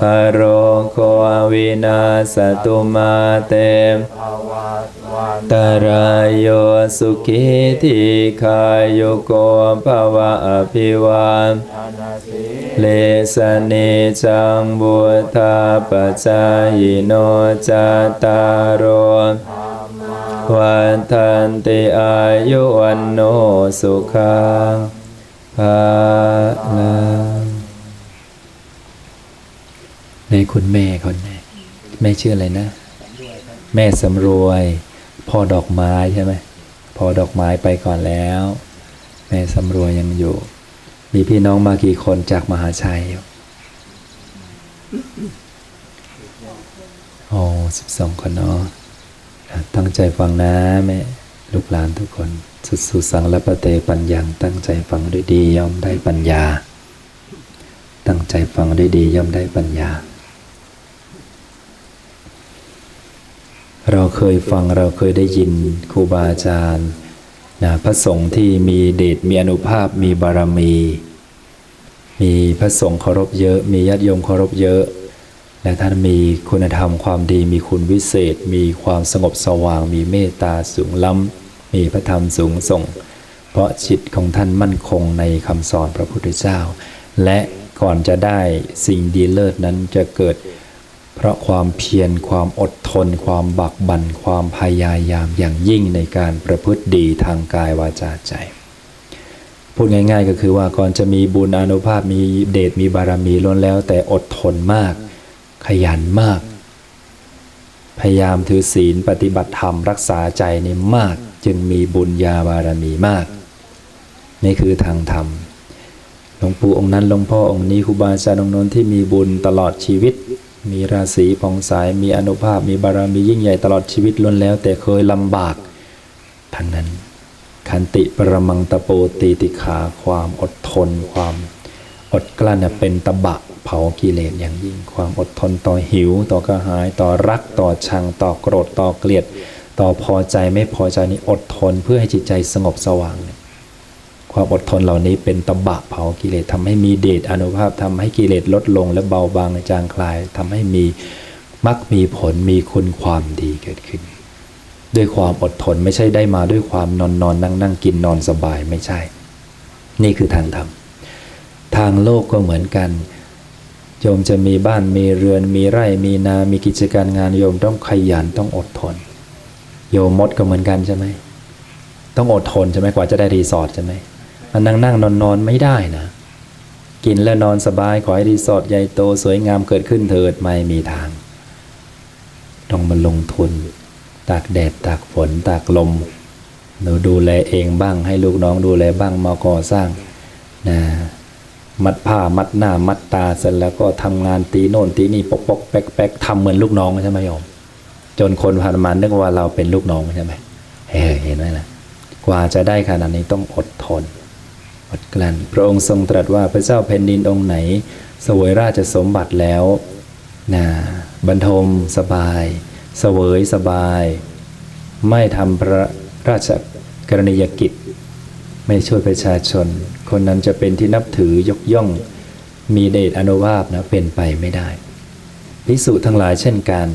พะโรโควินาสตุมาเตตรายโยสุขิทิคายโยโกภวะอภิวาเลสเนจังบุทาปจายโนจตารโรวันทันติอายุวันโนสุขังภาลัง ในคุณแม่คนไหนแม่ชื่ออะไรนะ แม่สำรวย พ่อดอกไม้ใช่ไหมพ่อดอกไม้ไปก่อนแล้ว แม่สำรวยยังอยู่ มีพี่น้องมากี่คนจากมหาชัยโอ้สิบสองคนเนาะตั้งใจฟังนะแม่ลูกหลานทุกคน สุดสุสังและปะเตปัญญังตั้งใจฟังด้วยดีย่อมได้ปัญญา ตั้งใจฟังด้วยดีย่อมได้ปัญญา เคยฟังเราเคยได้ยินครูบาอาจารย์นะพระสงฆ์ที่มีเดชมีอนุภาพมีบารมี มีพระสงฆ์เคารพเยอะ มีญาติโยมเคารพเยอะ และท่านมีคุณธรรมความดีมีคุณวิเศษ มีความสงบสว่าง มีเมตตาสูงล้ำ มีพระธรรมสูงส่ง เพราะจิตของท่านมั่นคงในคำสอนพระพุทธเจ้า และก่อนจะได้สิ่งดีเลิศนั้นจะเกิด เพราะความเพียรความอดทน ความบักบัน่นความพยายามอย่างยิ่งในการประพฤติดีทางกายวาจาใจ พูดง่ายๆก็คือว่าก่อนจะมีบุญอนุภาพมีเดชมีบารมีล้นแล้ว แต่อดทนมาก ขยันมาก พยายามถือศีลปฏิบัติธรรมรักษาใจนี่มาก จึงมีบุญญาบารมีมาก นี่คือทางธรรมหลวงปู่องค์นั้นหลวงพ่อองค์นี้ครูบาอาจารย์องค์นนที่มีบุญตลอดชีวิต มีราศีผ่องใสมีอนุภาพ มีบารมียิ่งใหญ่ตลอดชีวิตล้วนแล้ว แต่เคยลำบาก ทั้งนั้นขันติปรมังตะโปตีติขาความอดทน ความอดกลั้นเป็นตะบะเผากิเลสอย่างยิ่ง ความอดทนต่อหิว ต่อกระหาย ต่อรัก ต่อชัง ต่อโกรธ ต่อเกลียด ต่อพอใจไม่พอใจนี่อดทนเพื่อให้จิตใจสงบสว่างเนี่ย ความอดทนเหล่านี้เป็นตบะเผากิเลสทำให้มีเดชอนุภาพทำให้กิเลสลดลง และเบาบางจางคลายทำให้มีมักมีผลมีคุณความดีเกิดขึ้น ด้วยความอดทนไม่ใช่ได้มาด้วยความนอนนอนนั่งนั่งกินนอนสบายไม่ใช่ นี่คือทางธรรมทางโลกก็เหมือนกันโยมจะมีบ้านมีเรือนมีไร่มีนา มีกิจการงานโยมต้องขยันต้องอดทน โยมมดก็เหมือนกันใช่ไหมต้องอดทนใช่ไหมกว่าจะได้รีสอร์ทใช่ไหม มันนั่งนั่งนอนนอนไม่ได้นะ กินแล้วนอนสบายขอให้รีสอร์ทใหญ่โตสวยงามเกิดขึ้นเถิดไม่มีทาง ต้องมาลงทุน ตากแดดตากฝนตากลมหนูดูแลเองบ้าง ให้ลูกน้องดูแลบ้างมาก่อสร้างนะมัดผ้ามัดหน้ามัดตาเสร็จแล้วก็ทำงานตีโน่นตีนี่ปกปกแป๊กแป๊กทำเหมือนลูกน้องใช่ไหมโยมจนคนผ่านมานึกว่าเราเป็นลูกน้องใช่ไหมเฮ้ยเห็นไหมล่ะกว่าจะได้ขนาดนี้ต้องอดทน อดกลั้นพระองค์ทรงตรัสว่าพระเจ้าแผ่นดินองค์ไหนสวยราชสมบัติแล้วนะบรรทมสบาย เสวยสบาย ไม่ทำพระราชกรณียกิจ ไม่ช่วยประชาชน คนนั้นจะเป็นที่นับถือยกย่อง มีเดชอนุภาพนะเป็นไปไม่ได้พิสุทั้งหลายเช่นกัน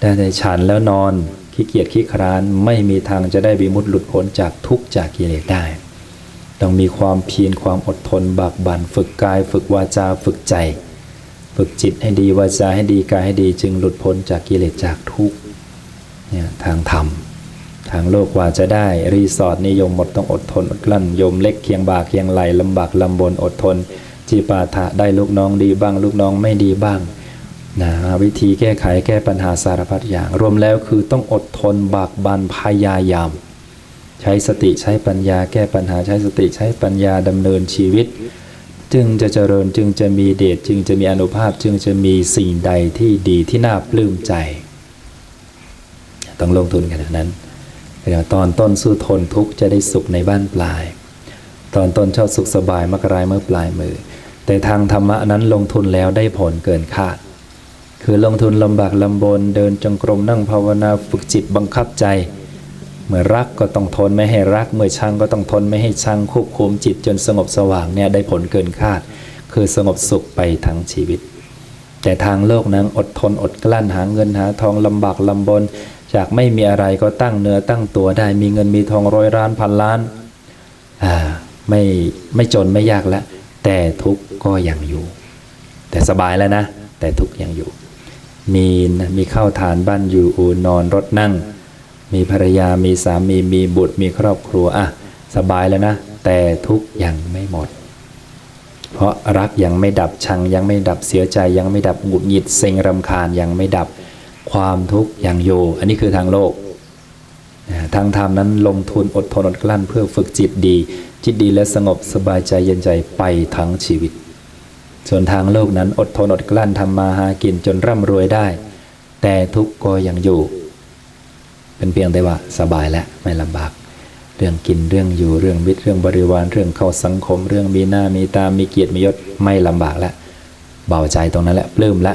ได้แต่ฉันแล้วนอนขี้เกียจขี้คร้านไม่มีทางจะได้บิมุตหลุดพ้นจากทุกข์จากกิเลสได้ ต้องมีความเพียรความอดทนบากบั่นฝึกกาย ฝึกวาจาฝึกใจ ฝึกจิตให้ดีวาจาให้ดีกายให้ดีจึงหลุดพ้นจากกิเลสจากทุกเนี่ยทางธรรม ทางโลกกว่าจะได้ รีสอร์ทนิยมหมดต้องอดทนอดกลั้นยมเล็กเคียงบ่าเคียงไหลลำบากลำบนอดทนจีปาถะได้ลูกน้องดีบ้าง ลูกน้องไม่ดีบ้างนะวิธีแก้ไขแก้ปัญหาสารพัดอย่าง รวมแล้วคือต้องอดทนบากบันพยายาม ใช้สติใช้ปัญญา แก้ปัญหาใช้สติใช้ปัญญาดำเนินชีวิต จึงจะเจริญจึงจะมีเดชจึงจะมีอนุภาพจึงจะมีสิ่งใดที่ดีที่น่าปลื้มใจ ต้องลงทุนขนาดนั้นเดี๋ยวตอนต้นสู้ทนทุกข์จะได้สุขในบ้านปลาย ตอนต้นชอบสุขสบายมักรายเมื่อปลายมือ แต่ทางธรรมะนั้นลงทุนแล้วได้ผลเกินคาด คือลงทุนลำบากลำบนเดินจงกรมนั่งภาวนาฝึกจิตบังคับใจ เมื่อรักก็ต้องทนไม่ให้รัก เมื่อชังก็ต้องทนไม่ให้ชังควบคุมจิตจนสงบสว่างเนี่ยได้ผลเกินคาด คือสงบสุขไปทั้งชีวิต แต่ทางโลกนั้นอดทนอดกลั้นหาเงินหาทองลำบากลำบน จากไม่มีอะไรก็ตั้งเนื้อตั้งตัวได้มีเงินมีทองร้อยล้านพันล้านอ่าไม่ไม่จนไม่ยากแล้วแต่ทุกข์ก็ยังอยู่ แต่สบายแล้วนะ แต่ทุกข์ยังอยู่ มีมีข้าวทานบ้านอยู่อูนอนรถนั่ง มีภรรยามีสามีมีบุตรมีครอบครัวอะสบายแล้วนะ แต่ทุกข์ยังไม่หมด เพราะรักยังไม่ดับชังยังไม่ดับเสียใจยังไม่ดับหงุดหงิดเซ็งรำคาญยังไม่ดับความทุกข์ยังอยู่ อันนี้คือทางโลกทางธรรมนั้นลงทุนอดทนอดกลั้นเพื่อฝึกจิตดี จิตดีและสงบสบายใจเย็นใจไปทั้งชีวิต ส่วนทางโลกนั้นอดทนอดกลั้นทำมาหากินจนร่ำรวยได้ แต่ทุกข์ก็ยังอยู่ เป็นเพียงแต่ว่าสบายและไม่ลำบาก เรื่องกินเรื่องอยู่เรื่องมิตรเรื่องบริวารเรื่องเข้าสังคม เรื่องมีหน้ามีตามีเกียรติมียศไม่ลำบากแล้วเบาใจตรงนั้นแหละปลื้มละ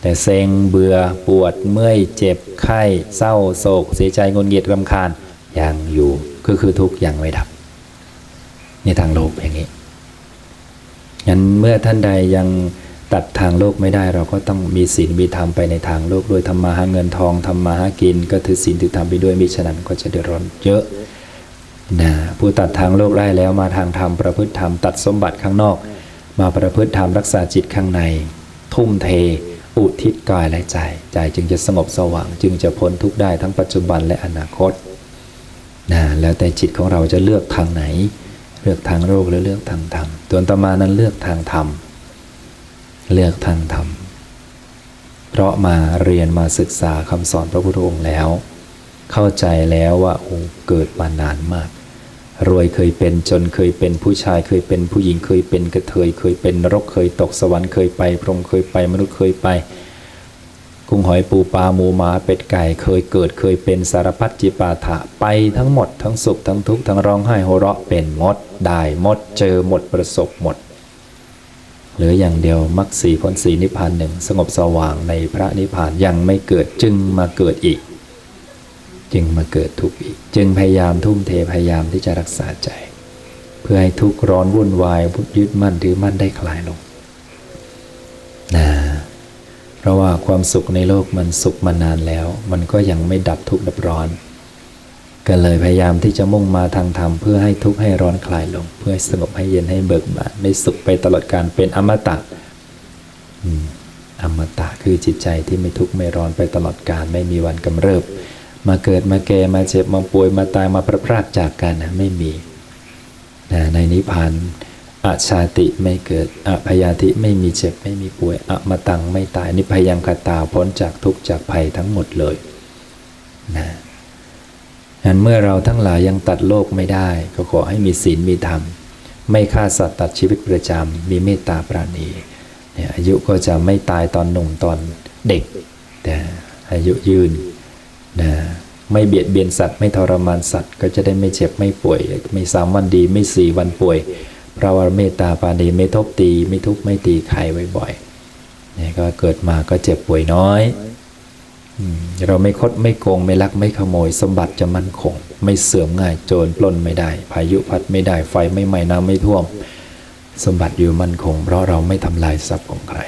แต่เซ็งเบื่อปวดเมื่อยเจ็บไข้เศร้าโศก เสียใจงนเงียดรำคาญยังอยู่ก็คือทุกข์ยังไม่ดับในทางโลกอย่างนี้งั้นเมื่อท่านใดยัง ตัดทางโลกไม่ได้เราก็ต้องมีศีลมีธรรมไปในทางโลกด้วยทำมาหาเงินทองทำมาหากิน ก็ถือศีลถือธรรมไปด้วยมิฉะนั้นก็จะเดือดร้อนเยอะนะผู้ตัดทางโลกได้แล้วมาทางธรรมประพฤติธรรมตัดสมบัติข้างนอก มาประพฤติธรรมรักษาจิตข้างใน ทุ่มเท อุทิศกายและใจใจจึงจะสงบสว่าง จึงจะพ้นทุกข์ได้ทั้งปัจจุบันและอนาคตนะแล้วแต่จิตของเราจะเลือกทางไหน เลือกทางโลกหรือเลือกทางธรรมตัวตมานั้นเลือกทางธรรม เลือกทางธรรม เพราะมาเรียนมาศึกษาคำสอนพระพุทธองค์แล้ว เข้าใจแล้วว่าโอ้เกิดมานานมาก รวยเคยเป็นจนเคยเป็นผู้ชายเคยเป็นผู้หญิงเคยเป็นกระเทยเคยเป็นนรกเคยตกสวรรค์เคยไปพรหมเคยไปมนุษย์เคยไปกุ้งหอยปูปลาหมูหมาเป็ดไก่เคยเกิดเคยเป็นสารพัดจิปาถะไปทั้งหมดทั้งสุขทั้งทุกข์ทั้งร้องไห้โหเราะเป็นหมด ได้หมด เจอหมดประสบหมด หลืออย่างเดียวมรรคสีพ้นสีนิพพานหนึ่งสงบสว่างในพระนิพพานยังไม่เกิดจึงมาเกิดอีก จึงมาเกิดทุกข์อีก จึงพยายามทุ่มเทพยายามที่จะรักษาใจ เพื่อให้ทุกข์ร้อนวุ่นวายยึดมั่นถือมั่นได้คลายลงนะเพราะว่าความสุขในโลกมันสุขมานานแล้ว มันก็ยังไม่ดับทุกข์ดับร้อน ก็เลยพยายามที่จะมุ่งมาทางธรรมเพื่อให้ทุกข์ให้ร้อนคลายลง เพื่อให้สงบให้เย็นให้เบิกบานได้สุขไปตลอดการเป็นอมตะอมตะคือจิตใจที่ไม่ทุกข์ไม่ร้อนไปตลอดการไม่มีวันกำเริบ มาเกิดมาแก่มาเจ็บมาป่วยมาตายมาพระพรากจากกันนะไม่มีนะในนิพพานอาชาติไม่เกิดอพยาธิไม่มีเจ็บไม่มีป่วยอมตังไม่ตายนิพพยังคตาพ้นจากทุกข์จากภัยทั้งหมดเลยนะ งั้นเมื่อเราทั้งหลายยังตัดโลกไม่ได้ ก็ขอให้มีศีลมีธรรม ไม่ฆ่าสัตว์ตัดชีวิตประจำมีเมตตาปราณีเนี่ยอายุก็จะไม่ตายตอนหนุ่มตอนเด็กแต่อายุยืนนะไม่เบียดเบียนสัตว์ไม่ทรมานสัตว์ก็จะได้ไม่เจ็บไม่ป่วย ไม่สามวันดีไม่สี่วันป่วยเพราะว่าเมตตาปราณีไม่ทบตี ไม่ทุบไม่ตีใครบ่อยๆเนี่ยก็เกิดมาก็เจ็บป่วยน้อยอืม เราไม่คดไม่โกงไม่ลักไม่ขโมย สมบัติจะมั่นคง ไม่เสื่อมง่ายโจรปล้นไม่ได้ พายุพัดไม่ได้ไฟไม่ไหม้น้ำไม่ท่วม สมบัติอยู่มั่นคง เพราะเราไม่ทำลายทรัพย์ของใคร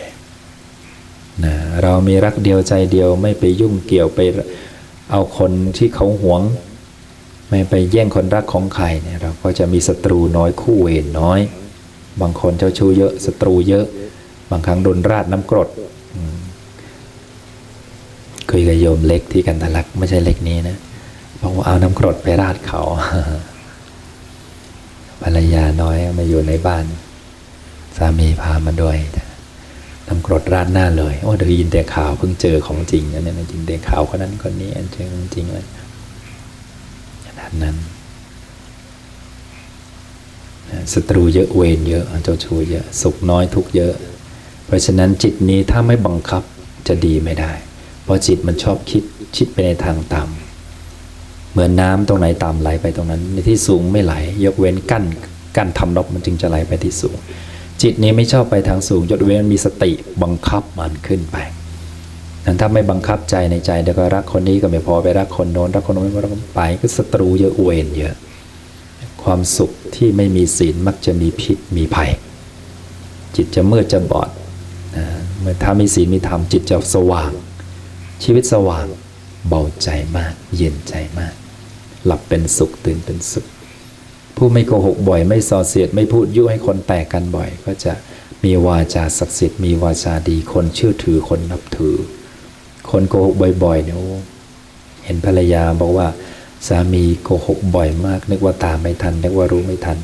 นะเรามีรักเดียวใจเดียวไม่ไปยุ่งเกี่ยวไปเอาคนที่เขาหวง ไม่ไปแย่งคนรักของใครเนี่ยเราก็จะมีศัตรูน้อยคู่เวรน้อย บางคนเจ้าชู้เยอะศัตรูเยอะ บางครั้งโดนราดน้ำกรด คยกับโยมเล็กที่กันทะลักไม่ใช่เล็กนี้นะบอกว่าเอาน้ำกรดไปราดเขาภรรยาน้อยมาอยู่ในบ้าน สามีพามาด้วยน้ำกรดราดหน้าเลยโอ้ได้ยินแต่ข่าวเพิ่งเจอของจริงนะเนี่ยจริงแต่ข่าวคนนั้นคนนี้อันเจอจริงเลยขนาดนั้นศัตรูเยอะเวรเยอะเจ้าชู้เยอะสุขน้อยทุกเยอะ เพราะฉะนั้นจิตนี้ถ้าไม่บังคับจะดีไม่ได้ เพราะจิตมันชอบคิดคิดไปในทางต่ำเหมือนน้ำตรงไหนต่ำไหลไปตรงนั้น ในที่สูงไม่ไหล ยกเว้นกั้นกั้นทำรบมันจึงจะไหลไปที่สูง จิตนี้ไม่ชอบไปทางสูงยกเว้นมีสติบังคับมันขึ้นไปนั้นถ้าไม่บังคับใจในใจเดี๋ยวก็รักคนนี้ก็ไม่พอไปรักคนโน้นรักคนโน้นไม่พอรักคนไปก็ศัตรูเยอะเวรเยอะ ความสุขที่ไม่มีศีลมักจะมีพิษมีภัย จิตจะมืดจะบอดนะเมื่อถ้ามีศีลมีธรรมจิตจะสว่าง ชีวิตสว่างเบาใจมาก เย็นใจมาก หลับเป็นสุขตื่นเป็นสุข ผู้ไม่โกหกบ่อยไม่ส่อเสียดไม่พูดยุให้คนแตกกันบ่อย ก็จะมีวาจาศักดิ์สิทธิ์มีวาจาดีคนเชื่อถือคนนับถือ คนโกหกบ่อยๆเนี่ยเห็นภรรยาบอกว่าสามีโกหกบ่อยมาก นึกว่าตามไม่ทันนึกว่ารู้ไม่ทัน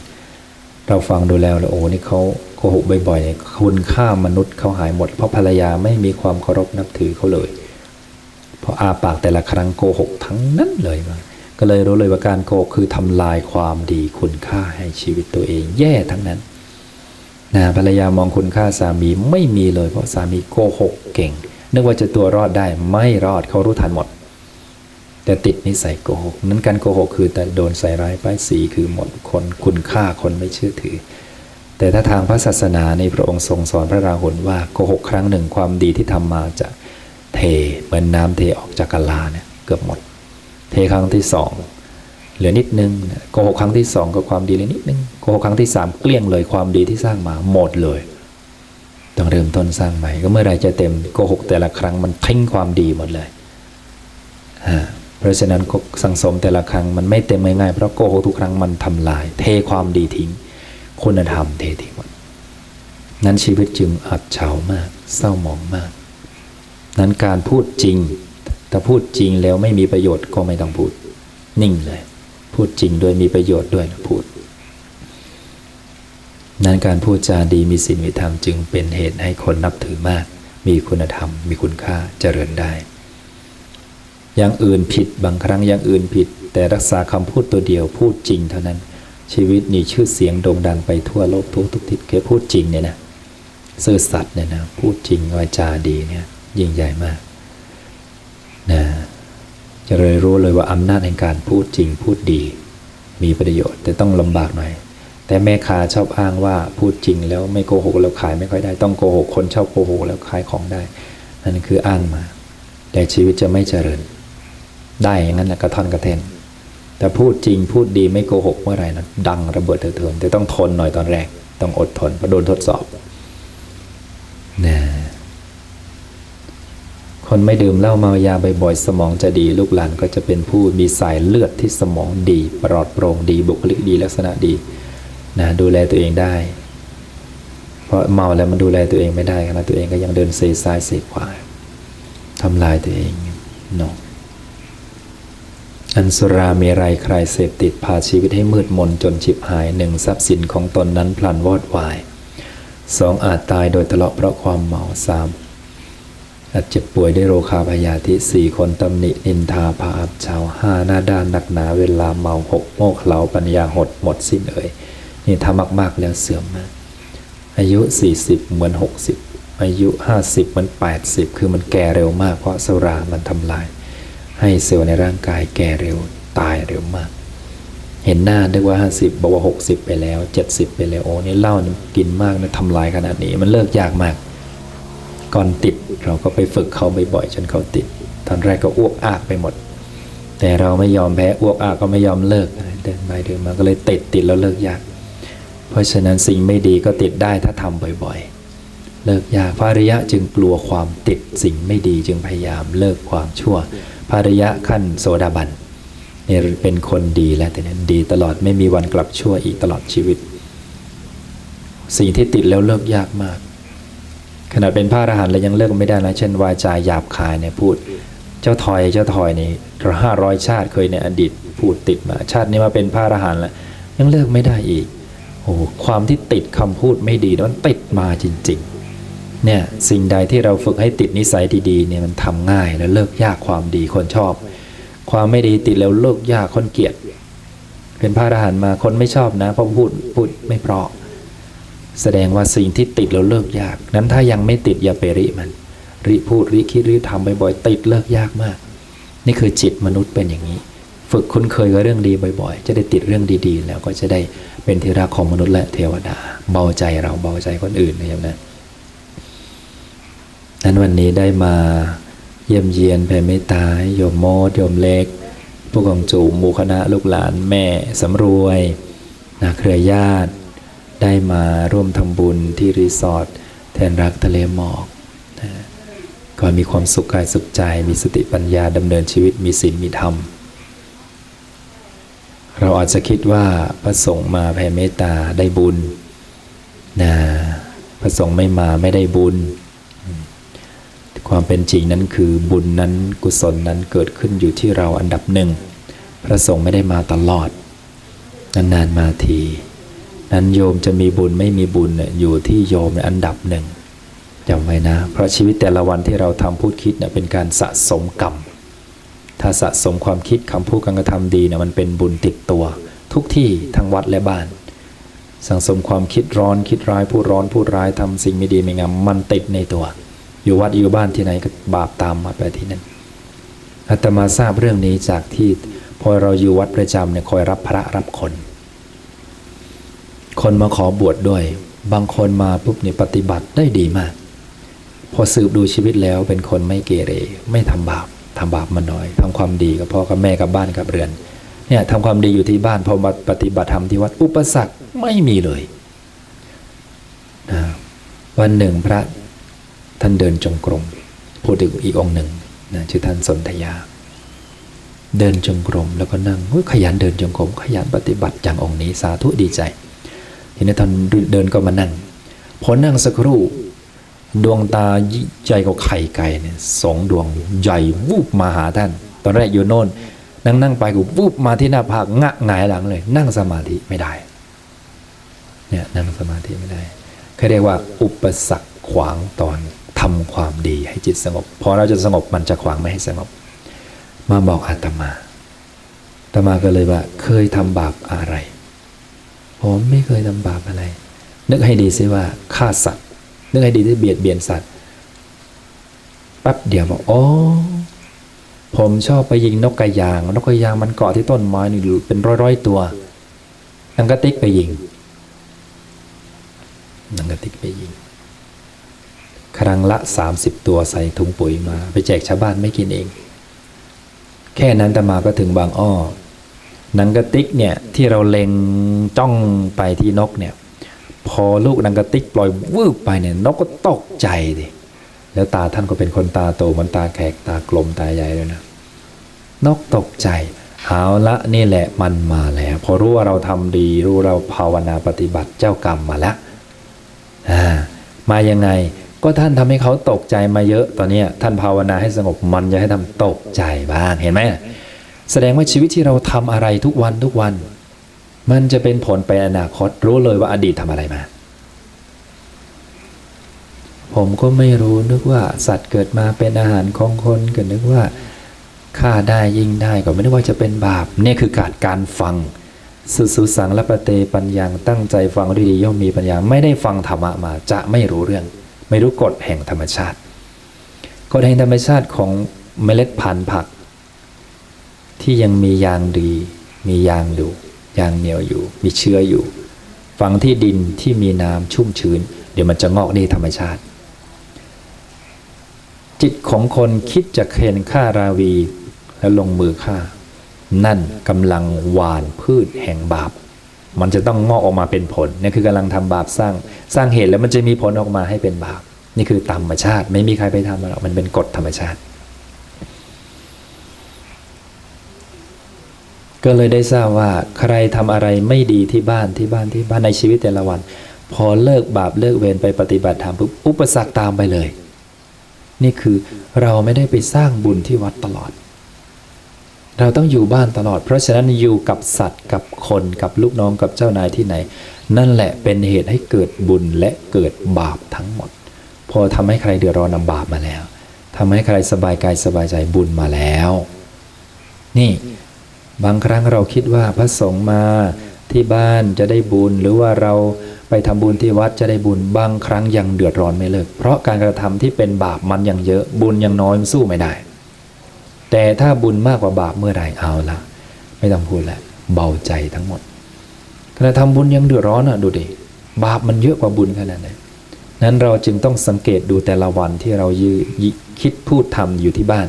เราฟังดูแล้วโอ้นี่เขาโกหกบ่อยๆเนี่ยคุณค่ามนุษย์เขาหายหมด เพราะภรรยาไม่มีความเคารพนับถือเขาเลย พราะอาปากแต่ละครั้งโกหกทั้งนั้นเลยมาก็เลยรู้เลยว่าการโกหกคือทำลายความดีคุณค่าให้ชีวิตตัวเองแย่ทั้งนั้นนะภรรยามองคุณค่าสามีไม่มีเลย เพราะสามีโกหกเก่ง นึกว่าจะตัวรอดได้ไม่รอดเขารู้ทันหมด แต่ติดนิสัยโกหกนั้นการโกหกคือแต่โดนใส่ร้ายป้ายสีคือหมดคนคุณค่าคนไม่เชื่อถือ แต่ถ้าทางพระศาสนาในพระองค์ทรงสอนพระราหุลว่าโกหกครั้งหนึ่งความดีที่ทำมาจะ เทเหมือนน้ำเทออกจากกะลาเนี่ยเกือบหมด เทครั้งที่สองเหลือนิดนึงโกหกครั้งที่สองก็ความดีเหลยนิดนึงโกหกครั้งที่สามเกลี้ยงเลยความดีที่สร้างมาหมดเลย ต้องเริ่มต้นสร้างใหม่ ก็เมื่อไรจะเต็มโกหกแต่ละครั้งมันทิ้งความดีหมดเลยเพราะฉะนั้นสังสมแต่ละครั้งมันไม่เต็มง่ายๆเพราะโกหกทุกครั้งมันทำลาย เทความดีทิ้ง คุณธรรมเททิ้งหมดนั้นชีวิตจึงอับเฉามาก เศร้าหมองมาก นั้นการพูดจริง ถ้าพูดจริงแล้วไม่มีประโยชน์ก็ไม่ต้องพูด นิ่งเลย พูดจริงด้วยมีประโยชน์ด้วยพูด นั้นการพูดจาดีมีศีลมีธรรมจึงเป็นเหตุให้คนนับถือมาก มีคุณธรรม มีคุณค่าเจริญได้ อย่างอื่นผิดบางครั้งอย่างอื่นผิด แต่รักษาคำพูดตัวเดียวพูดจริงเท่านั้น ชีวิตนี่ชื่อเสียงโด่งดังไปทั่วโลกทั่วทุกทิศแค่พูดจริงเนี่ยนะซื่อสัตย์เนี่ยนะพูดจริงวาจาดีเนี่ย ยิ่งใหญ่มากนะจะเลยรู้เลยว่าอำนาจแห่งการพูดจริงพูดดี มีประโยชน์ แต่ต้องลำบากหน่อย แต่แม่ค้าชอบอ้างว่าพูดจริงแล้วไม่โกหกแล้วขายไม่ค่อยได้ ต้องโกหกคนชอบโกหกแล้วขายของได้ นั่นคืออ้างมา แต่ชีวิตจะไม่เจริญ ได้อย่างนั้นแหละกระท่อนกระเทนแต่พูดจริงพูดดีไม่โกหกเมื่อไหร่นะดังระเบิดเถิดแต่ต้องทนหน่อยตอนแรก ต้องอดทนเพราะโดนทดสอบนะ คนไม่ดื่มเหล้าเมายาบ่อยๆ สมองจะดี ลูกหลานก็จะเป็นผู้มีสายเลือดที่สมองดี ปลอดโปร่งดี บุคลิกดีลักษณะดีนะดูแลตัวเองได้ เพราะเมาแล้วมันดูแลตัวเองไม่ได้ขณะตัวเองก็ยังเดินเซซ้ายเซขวาทำลายตัวเองเนาะอันสุราเมรัยใครเสพติดพาชีวิตให้มืดมนจนฉิบหายหนึ่งทรัพย์สินของตนนั้นพลันวอดวายสองอาจตายโดยทะเลาะเพราะความเมาสาม เจ็บป่วยได้วยโรคาพยาธิสี่คนตำหนินินทาพาอับเชาวห้าหน้าด้านหนักหนาเวลาเมาหกโมกเหลาปัญญาหดหมดสิ้นเอ่ยนี่ทำมาก ๆ แล้วเสื่อมมากอายุ 40 เหมือน 60 อายุ 50 เหมือน 80 คือมันแก่เร็วมากเพราะสุรามันทำลาย ให้เซลล์ในร่างกายแก่เร็วตายเร็วมาก เห็นหน้านึกว่า 50 บอกว่า 60 ไปแล้ว 70 ไปแล้วโอ้นี่เหล้านี่กินมากนะทำลายขนาดนี้มันเลิกยากมาก ก่อนติด เราก็ไปฝึกเขาบ่อยๆจนเขาติด ตอนแรกก็อ้วกอากไปหมด แต่เราไม่ยอมแพ้อ้วกอากก็ไม่ยอมเลิกเดินไปเดินมาก็เลยติดติดแล้วเลิกยาก เพราะฉะนั้นสิ่งไม่ดีก็ติดได้ถ้าทำบ่อยๆ เลิกยากพระริยะจึงกลัวความติดสิ่งไม่ดีจึงพยายามเลิกความชั่วพระริยะขั้นโสดาบันเนี่ยเป็นคนดีแล้วแต่นั้นดีตลอดไม่มีวันกลับชั่วอีกตลอดชีวิต สิ่งที่ติดแล้วเลิกยากมาก ขนาดเป็นพระอรหันต์แล้วยังเลิกไม่ได้นะเช่นวาจาหยาบคายเนี่ยพูด เจ้าทอยเจ้าทอยนี่ห้าร้อยชาติเคยในอดีตพูดติดมา ชาตินี้มาเป็นพระอรหันต์แล้วยังเลิกไม่ได้อีกโอ้ความที่ติดคำพูดไม่ดีนั้นติดมาจริงๆเนี่ยสิ่งใดที่เราฝึกให้ติดนิสัยดีๆเนี่ยมันทำง่ายแล้วเลิกยากความดีคนชอบ ความไม่ดีติดแล้วเลิกยากคนเกลียด เป็นพระอรหันต์มาคนไม่ชอบนะเพราะพูดพูดไม่เพราะ แสดงว่าสิ่งที่ติดแล้วเลิกยาก นั้นถ้ายังไม่ติดอย่าไปริมัน ริพูดริคิดริทำบ่อยๆติดเลิกยากมาก นี่คือจิตมนุษย์เป็นอย่างนี้ ฝึกคุ้นเคยกับเรื่องดีบ่อย ๆ จะได้ติดเรื่องดีๆ แล้วก็จะได้เป็นที่รักของมนุษย์และเทวดา เบาใจเราเบาใจคนอื่นนะครับนะนั้นวันนี้ได้มาเยี่ยมเยียนแผ่เมตตาโยมโมดโยมเล็ก ผู้กองจูหมู่คณะลูกหลานแม่สำรวยนาเครือญาติ ได้มาร่วมทำบุญที่รีสอร์ทแทนรักทะเลหมอกอยมีความสุขกายสุขใจ มีสติปัญญาดำเนินชีวิตมีศีลมีธรรม เราอาจจะคิดว่าพระสงฆ์มาแผ่เมตตาได้บุญนะพระสงฆ์ไม่มาไม่ได้บุญ ความเป็นจริงนั้นคือบุญนั้นกุศลนั้นเกิดขึ้นอยู่ที่เราอันดับหนึ่ง พระสงฆ์ไม่ได้มาตลอด นานๆมาที นั้นโยมจะมีบุญไม่มีบุญเนี่ยอยู่ที่โยมในอันดับหนึ่งจำไว้นะ เพราะชีวิตแต่ละวันที่เราทำพูดคิดเนี่ยเป็นการสะสมกรรม ถ้าสะสมความคิดคำพูดการกระทำดีเนี่ยมันเป็นบุญติดตัว ทุกที่ทั้งวัดและบ้าน สังสมความคิดร้อนคิดร้ายพูดร้อนพูดร้ายทำสิ่งไม่ดีไม่งามมันติดในตัว อยู่วัดอยู่บ้านที่ไหนก็บาปตามมาไปที่นั่นอาตมาทราบเรื่องนี้จากที่พอเราอยู่วัดประจำเนี่ยคอยรับพระรับคน คนมาขอบวชดด้วย บางคนมาปุ๊บเนี่ยปฏิบัติได้ดีมาก พอสืบดูชีวิตแล้วเป็นคนไม่เกเร ไม่ทำบาปทำบาปมาน้อยทำความดีกับพ่อกับแม่กับบ้านกับเรือน เนี่ยทำความดีอยู่ที่บ้านพอมาปฏิบัติธรรมที่วัดอุปสรรคไม่มีเลยนะวันหนึ่งพระท่านเดินจงกรมพูดถึงอีกองหนึ่งนะชื่อท่านสนธยา เดินจงกรมแล้วก็นั่งขยันเดินจงกรมขยันปฏิบัติอย่างองค์นี้สาธุดีใจ ทีนี้ท่านเดินก็มานั่งพอนั่งสักครู่ ดวงตาใหญ่กว่าไข่ไก่เนี่ยสองดวงใหญ่วูบมาหาท่าน ตอนแรกอยู่โน่น นั่งนั่งไปก็วูบมาที่หน้าผากงะหงายหลังเลย นั่งสมาธิไม่ได้เนี่ยนั่งสมาธิไม่ได้เขาเรียกว่า อุปสรรคขวางตอนทำความดีให้จิตสงบ พอเราจะสงบมันจะขวางไม่ให้สงบ มาบอกอาตมาอาตมาก็เลยว่าเคยทำบาปอะไร ผมไม่เคยทำบาปอะไร นึกให้ดีซิว่าฆ่าสัตว์ นึกให้ดีที่เบียดเบียนสัตว์แป๊บเดียวบอกอ๋อผมชอบไปยิงนกกระยาง นกกระยางมันเกาะที่ต้นไม้นี่อยู่เป็นร้อยๆตัวนังกระติกไปยิงนังกระติกไปยิง ครั้งละ 30 ตัวใส่ถุงปุ๋ยมา ไปแจกชาวบ้านไม่กินเอง แค่นั้นแต่มาก็ถึงบางอ้อ หนังกระติกเนี่ยที่เราเล็งจ้องไปที่นกเนี่ยพอลูกหนังกระติกปล่อยวืบไปเนี่ยนกก็ตกใจดิแล้วตาท่านก็เป็นคนตาโตมันตาแขกตากลมตาใหญ่เลยนะนกตกใจเอาละนี่แหละมันมาแล้วพอรู้ว่าเราทำดีรู้เราภาวนาปฏิบัติเจ้ากรรมมาแล้วอ่ามายังไงก็ท่านทำให้เขาตกใจมาเยอะตอนนี้ท่านภาวนาให้สงบมันจะให้ทำตกใจบ้างเห็นไหม แสดงว่าชีวิตที่เราทำอะไรทุกวันทุกวัน มันจะเป็นผลไปอนาคต รู้เลยว่าอดีตทำอะไรมา ผมก็ไม่รู้นึกว่าสัตว์เกิดมาเป็นอาหารของคนก็นึกว่าฆ่าได้ยิงได้ก็ไม่ได้ว่าจะเป็นบาปนี่คือการการฟัง สุสุสังและปะเตปัญญาตั้งใจฟังดีๆย่อมมีปัญญาไม่ได้ฟังธรรมะมาจะไม่รู้เรื่อง ไม่รู้กฎแห่งธรรมชาติกฎแห่งธรรมชาติของเมล็ดพันธุ์ผัก ที่ยังมียางดี มียางอยู่ ยางเหนียวอยู่ มีเชื้ออยู่ ฝังที่ดินที่มีน้ำชุ่มชื้น เดี๋ยวมันจะงอกได้ธรรมชาติ จิตของคนคิดจะเคนฆ่าราวีแล้วลงมือฆ่า นั่นกำลังหวานพืชแห่งบาป มันจะต้องงอกออกมาเป็นผลนี่คือกำลังทำบาปสร้าง สร้างเหตุแล้วมันจะมีผลออกมาให้เป็นบาป นี่คือธรรมชาติ ไม่มีใครไปทำหรอกมันเป็นกฎธรรมชาติ ก็เลยได้ทราบว่าใครทำอะไรไม่ดีที่บ้านที่บ้านที่บ้านในชีวิตแต่ละวัน พอเลิกบาปเลิกเวรไปปฏิบัติธรรมปุ๊บอุปสรรคตามไปเลย นี่คือเราไม่ได้ไปสร้างบุญที่วัดตลอด เราต้องอยู่บ้านตลอด เพราะฉะนั้นอยู่กับสัตว์กับคนกับลูกน้องกับเจ้านายที่ไหน นั่นแหละเป็นเหตุให้เกิดบุญและเกิดบาปทั้งหมด พอทำให้ใครเดือดร้อนนำบาปมาแล้วทำให้ใครสบายกายสบายใจบุญมาแล้ว นี่ บางครั้งเราคิดว่าพระสงฆ์มาที่บ้านจะได้บุญ หรือว่าเราไปทำบุญที่วัดจะได้บุญบางครั้งยังเดือดร้อนไม่เลิก เพราะการกระทำที่เป็นบาปมันยังเยอะบุญยังน้อยมันสู้ไม่ได้ แต่ถ้าบุญมากกว่าบาปเมื่อไหร่เอาละไม่ต้องพูดแล้วเบาใจทั้งหมดขณะทำบุญยังเดือดร้อนอะดูดิบาปมันเยอะกว่าบุญขนาดไหนนั้นเราจึงต้องสังเกตดูแต่ละวันที่เรายืคิดพูดทำอยู่ที่บ้าน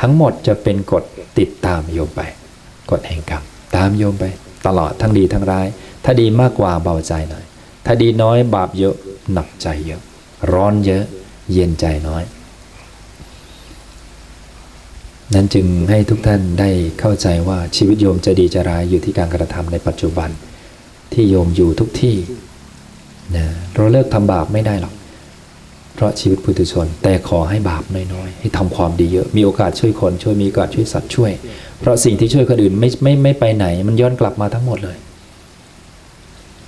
ทั้งหมดจะเป็นกฎติดตามโยมไป กฎแห่งกรรมตามโยมไป ตลอดทั้งดีทั้งร้าย ถ้าดีมากกว่าเบาใจหน่อย ถ้าดีน้อยบาปเยอะหนักใจเยอะ ร้อนเยอะ เย็นใจน้อย นั้นจึงให้ทุกท่านได้เข้าใจว่าชีวิตโยมจะดีจะร้ายอยู่ที่การกระทำในปัจจุบัน ที่โยมอยู่ทุกที่นะเราเลิกทำบาปไม่ได้หรอก เพราะชีวิตปุถุชน แต่ขอให้บาปน้อยๆ ให้ทำความดีเยอะ มีโอกาสช่วยคนช่วยมีโอกาสช่วยสัตว์ช่วย เพราะสิ่งที่ช่วยคนอื่นไม่ไม่ไม่ไปไหน มันย้อนกลับมาทั้งหมดเลย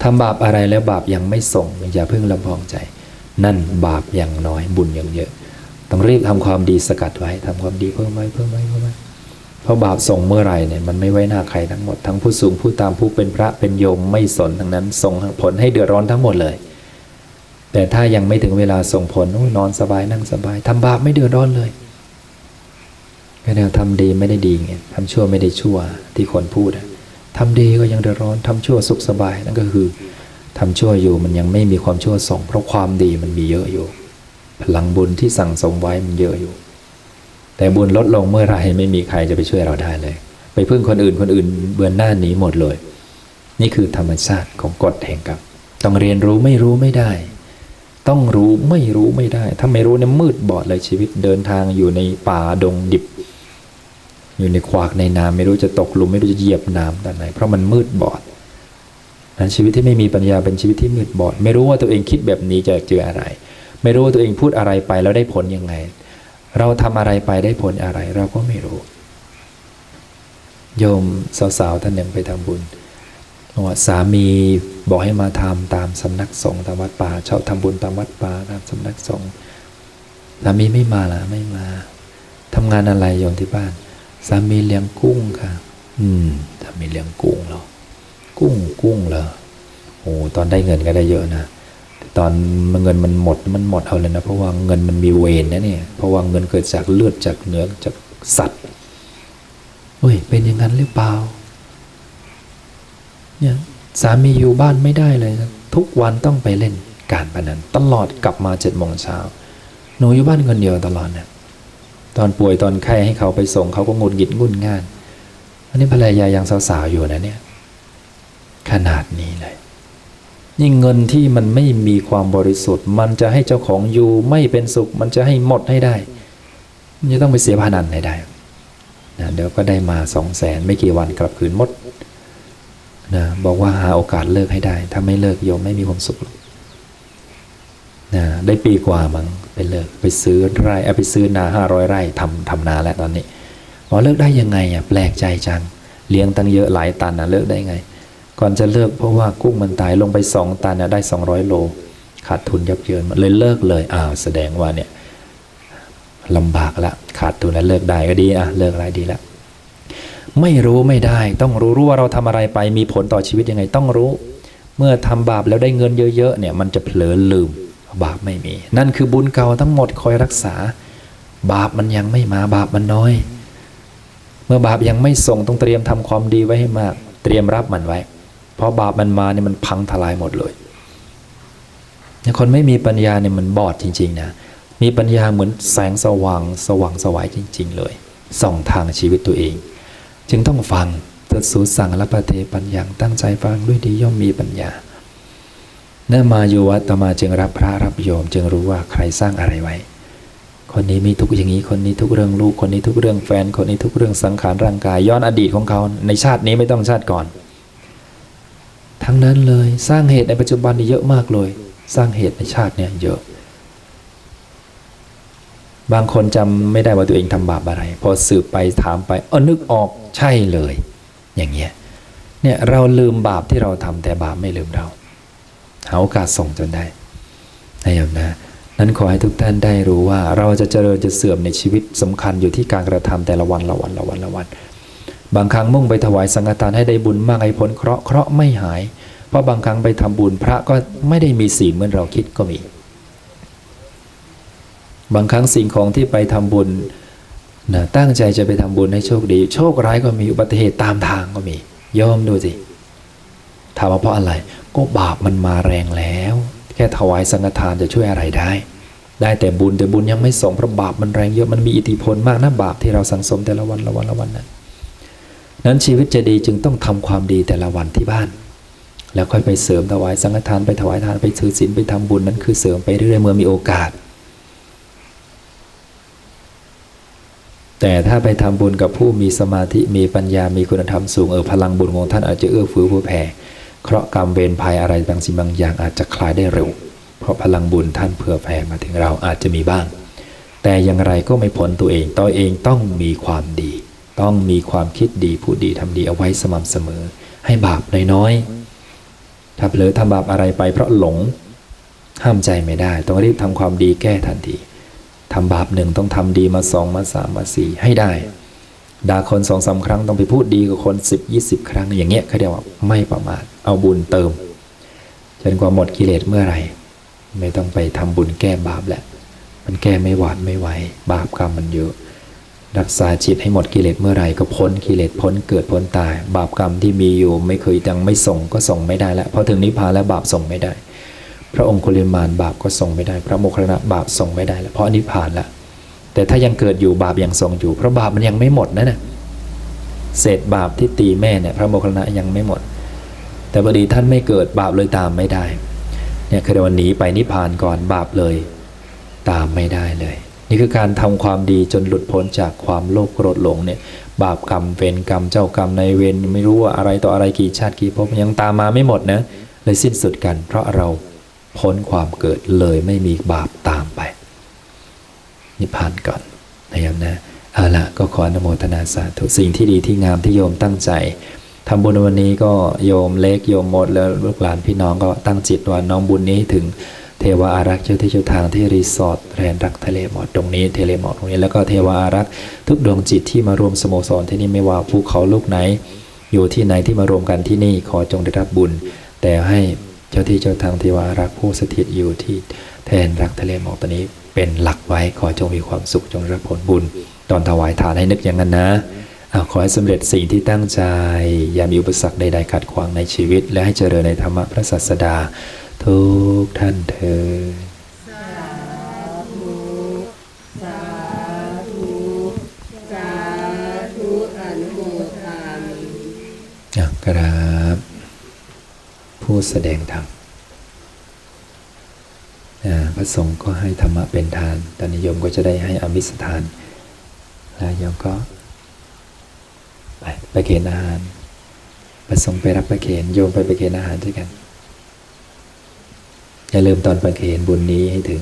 ทำบาปอะไรแล้วบาปยังไม่ส่งอย่าเพิ่งลำพองใจ นั่นบาปอย่างน้อยบุญอย่างเยอะ ต้องรีบทำความดีสกัดไว้ทำความดีเพิ่มไว้เพิ่มไว้เพิ่มไว้เพราะบาปส่งเมื่อไหร่เนี่ยมันไม่ไว้หน้าใครทั้งหมดทั้งผู้สูงผู้ตามผู้เป็นพระเป็นโยมไม่สนทั้งนั้นส่งผลให้เดือดร้อนทั้งหมดเลย แต่ถ้ายังไม่ถึงเวลาส่งผลนอนสบายนั่งสบายทำบาปไม่เดือดร้อนเลย ก็แนวทำดีไม่ได้ดีไงทำชั่วไม่ได้ชั่วที่คนพูดทำดีก็ยังเดือดร้อนทำชั่วสุขสบายนั่นก็คือทำชั่วอยู่มันยังไม่มีความชั่วส่งเพราะความดีมันมีเยอะอยู่ พลังบุญที่สั่งสมไว้มันเยอะอยู่ แต่บุญลดลงเมื่อไรไม่มีใครจะไปช่วยเราได้เลย ไปพึ่งคนอื่นคนอื่นเบือนหน้าหนีหมดเลย นี่คือธรรมชาติของกฎแห่งกรรมต้องเรียนรู้ไม่รู้ไม่ได้ ต้องรู้ไม่รู้ไม่ได้ ถ้าไม่รู้เนี่ยมืดบอดเลยชีวิตเดินทางอยู่ในป่าดงดิบ อยู่ในขวากในน้ำไม่รู้จะตกหลุมไม่รู้จะเหยียบน้ำตอนไหน เพราะมันมืดบอดนั้นชีวิตที่ไม่มีปัญญาเป็นชีวิตที่มืดบอด ไม่รู้ว่าตัวเองคิดแบบนี้จะเจออะไร ไม่รู้ว่าตัวเองพูดอะไรไปแล้วได้ผลยังไง เราทำอะไรไปได้ผลอะไร เราก็ไม่รู้ โยมสาวๆท่านหนึ่งไปทำบุญว่าสามีบอกให้มาทำตามสำนักสงฆ์ตามวัดป่าชอบทำบุญตามวัดป่าตามสำนักสงฆ์สามีไม่มาละไม่มาทำงานอะไรโยมที่บ้าน สามีเลี้ยงกุ้งค่ะ อืมสามีเลี้ยงกุ้งเหรอ กุ้งกุ้งเหรอ โอ้ตอนได้เงินก็ได้เยอะนะแต่ตอนเงินมันหมดมันหมดเอาเลยนะ เพราะว่าเงินมันมีเวรนะเนี่ย เพราะว่าเงินเกิดจากเลือดจากเนื้อจากสัตว์เฮ้ย เป็นอย่างนั้นหรือเปล่า เนี่ยสามีอยู่บ้านไม่ได้เลยนะทุกวันต้องไปเล่นการพนันตลอดกลับมาเจ็ดโมงเช้าหนูอยู่บ้านคนเดียวตลอดเนี่ย ตอนป่วยตอนไข้ให้เขาไปส่งเขาก็งุนหงิดงุนง่านอันนี้ภรรยายังสาวๆอยู่นะเนี่ยขนาดนี้เลยยิ่งเงินที่มันไม่มีความบริสุทธิ์ มันจะให้เจ้าของอยู่ไม่เป็นสุข มันจะให้หมดให้ได้ มันจะต้องไปเสียพนันให้ได้นะเดี๋ยวก็ได้มาสองแสนไม่กี่วันกลับคืนหมดนะบอกว่าหาโอกาสเลิกให้ได้ ถ้าไม่เลิกโยมไม่มีความสุขหรอก นะได้ปีกว่ามั้งไปเลิกไปซื้อไร่เอาไปซื้อนาห้าร้อยไร่ทำทำนาแล้วตอนนี้บอเลิกได้ยังไงอะแปลกใจจัง เลี้ยงตั้งเยอะหลายตันนะเลิกได้ไง ก่อนจะเลิกเพราะว่ากุ้งมันตายลงไปสองตันนะได้สองร้อยโลขาดทุนยับเยินเลยเลิกเลยอ้าวแสดงว่าเนี่ยลำบากละขาดทุนแล้วเลิกได้ก็ดีอะเลิกอะไรดีล้วไม่รู้ไม่ได้ต้องรู้รู้ว่าเราทำอะไรไปมีผลต่อชีวิตยังไงต้องรู้ เมื่อทำบาปแล้วได้เงินเยอะๆเนี่ยมันจะเผลอลืม บาปไม่มี นั่นคือบุญเก่าทั้งหมดคอยรักษา บาปมันยังไม่มาบาปมันน้อย เมื่อบาปยังไม่ส่งต้องเตรียมทำความดีไว้ให้มาก เตรียมรับมันไว้ เพราะบาปมันมาเนี่ยมันพังทลายหมดเลยคนไม่มีปัญญาเนี่ยมันบอดจริง ๆ นะ มีปัญญาเหมือนแสงสว่างสว่างสวายจริง ๆ เลย ส่องทางชีวิตตัวเอง จึงต้องฟังตัสสูสั่งและปะเทปัญญาตั้งใจฟังด้วยดีย่อมมีปัญญา เนื่อมาอยู่วัดตมาจึงรับพระรับโยม จึงรู้ว่าใครสร้างอะไรไว้ คนนี้มีทุกอย่างนี้ คนนี้ทุกเรื่องลูก คนนี้ทุกเรื่องแฟน คนนี้ทุกเรื่องสังขารร่างกาย ย้อนอดีตของเขา ในชาตินี้ไม่ต้องชาติก่อน ทั้งนั้นเลยสร้างเหตุในปัจจุบันนี่เยอะมากเลย สร้างเหตุในชาติเนี่ยเยอะ บางคนจำไม่ได้ว่าตัวเองทำบาปอะไร พอสืบไปถามไปเออนึกออกใช่เลย อย่างเงี้ย เนี่ยเราลืมบาปที่เราทำแต่บาปไม่ลืมเรา หาโอกาสส่งจนได้นะโยมนะนั้นขอให้ทุกท่านได้รู้ว่า เราจะเจริญจะเสื่อมในชีวิตสำคัญอยู่ที่การกระทำแต่ละวันละวันละวันละวัน บางครั้งมุ่งไปถวายสังฆทานให้ได้บุญมากให้พ้นเคราะห์เคราะห์ไม่หาย เพราะบางครั้งไปทำบุญพระก็ไม่ได้มีศีลเหมือนเราคิดก็มี บางครั้งสิ่งของที่ไปทำบุญนะตั้งใจจะไปทำบุญให้โชคดี โชคร้ายก็มีอุบัติเหตุตามทางก็มียอมดูสิถามว่าเพราะอะไร ก็บาปมันมาแรงแล้ว แค่ถวายสังฆทานจะช่วยอะไรได้ ได้แต่บุญแต่บุญยังไม่ส่งเพราะบาปมันแรงเยอะมันมีอิทธิพลมากนะบาปที่เราสังสมแต่ละวันละวันละวันนั้นนั้นชีวิตจะดีจึงต้องทำความดีแต่ละวันที่บ้าน แล้วค่อยไปเสริมถวายสังฆทานไปถวายทานไปถือศีลไปทำบุญนั้นคือเสริมไปเรื่อยเมื่อมีโอกาส แต่ถ้าไปทำบุญกับผู้มีสมาธิมีปัญญามีคุณธรรมสูงเออพลังบุญของท่านอาจจะเอื้อเฟื้อเผื่อแผ่ เคราะห์กรรมเวรภัยอะไรบางสิ่งบางอย่างอาจจะคลายได้เร็ว เพราะพลังบุญท่านเผื่อแผ่มาถึงเราอาจจะมีบ้าง แต่อย่างไรก็ไม่พ้นตัวเองตัวเองต้องมีความดี ต้องมีความคิดดีพูดดีทำดีเอาไว้สม่ำเสมอ ให้บาปน้อยๆถ้าเผลอทำบาปอะไรไปเพราะหลงห้ามใจไม่ได้ ต้องรีบทำความดีแก้ทันทีทำบาปหนึ่งต้องทำดีมาสองมาสามมาสี่ให้ได้ ด่าคนสองสาครั้งต้องไปพูดดีกับคนสิบยี่สิบครั้งอย่างเงี้ยเขาเรียกว่าไม่ประมาทเอาบุญเติมจนกว่าหมดกิเลสเมื่อไหร่ ไม่ต้องไปทำบุญแก้บาปแหละมันแก้ไม่หวาดไม่ไหวบาปกรรมมันเยอะรักษาจิตให้หมดกิเลสเมื่อไหร่ก็พ้นกิเลสพ้นเกิดพ้นตาย บาปกรรมที่มีอยู่ไม่เคยยังไม่ส่งก็ส่งไม่ได้แล้วพอถึงนิพพานแล้วบาปส่งไม่ได้ พระองค์คุลิมานบาปก็ส่งไม่ได้ พระโมคคัลลานะบาปส่งไม่ได้แล้วเพราะนิพพานแล้ว แต่ถ้ายังเกิดอยู่บาปยังส่งอยู่ เพราะบาปมันยังไม่หมดนะน่ะเศษบาปที่ตีแม่เนี่ยพระโมคคัลลานะยังไม่หมด แต่พอดีท่านไม่เกิดบาปเลยตามไม่ได้เนี่ยคือวันหนีไปนิพพานก่อนบาปเลยตามไม่ได้เลย นี่คือการทำความดีจนหลุดพ้นจากความโลภโกรธหลงเนี่ยบาปกรรมเวรกรรมเจ้ากรรมในายเวรไม่รู้ว่าอะไรต่ออะไรกี่ชาติกี่ภพยังตามมาไม่หมดนะเลยสิ้นสุดกัน เพราะเราพ้นความเกิดเลยไม่มีบาปตามไป นิพพานก่อนนะครับนะเอาละก็ขออนุโมทนาสาธุสิ่งที่ดีที่งามที่โยมตั้งใจทำบุญวันนี้ก็โยมเล็กโยมหมดแล้วลูกหลานพี่น้องก็ตั้งจิตว่าน้องบุญนี้ถึงเทวาอารักษ์เจ้าที่เจ้าทางที่รีสอร์ทแรนรักทะเลหมอกตรงนี้เทเลหมอกตรงนี้แล้วก็เทวาอารักษ์ทุกดวงจิตที่มารวมสโมสรที่นี่ไม่ว่าภูเขาลูกไหน อยู่ที่ไหนที่มารวมกันที่นี่ขอจงได้รับบุญ แต่ให้เจ้าที่เจ้าทางเทวาอารักษ์ผู้สถิตอยู่ที่แทนรักทะเลหมอกตอนนี้ เป็นหลักไว้ขอจงมีความสุขจงรับผลบุญ ตอนถวายทานให้นึกอย่างนั้นนะอาขอให้สำเร็จสิ่งที่ตั้งใจ อย่ามีอุปสรรคใดๆขัดขวางในชีวิต และให้เจริญในธรรมะพระศาสดา ทุกท่านเธอญครับ ผู้แสดงธรรม พระสงฆ์ก็ให้ธรรมะเป็นทาน ตอนนิยมก็จะได้ให้อมิสทาน แล้วโยมก็ไปไปเกณฑ์อาหารพระสงฆ์ไปรับประเคนโยมไปประเคนอาหารด้วยกัน อย่าลืมตอนประเคนบุญนี้ให้ถึง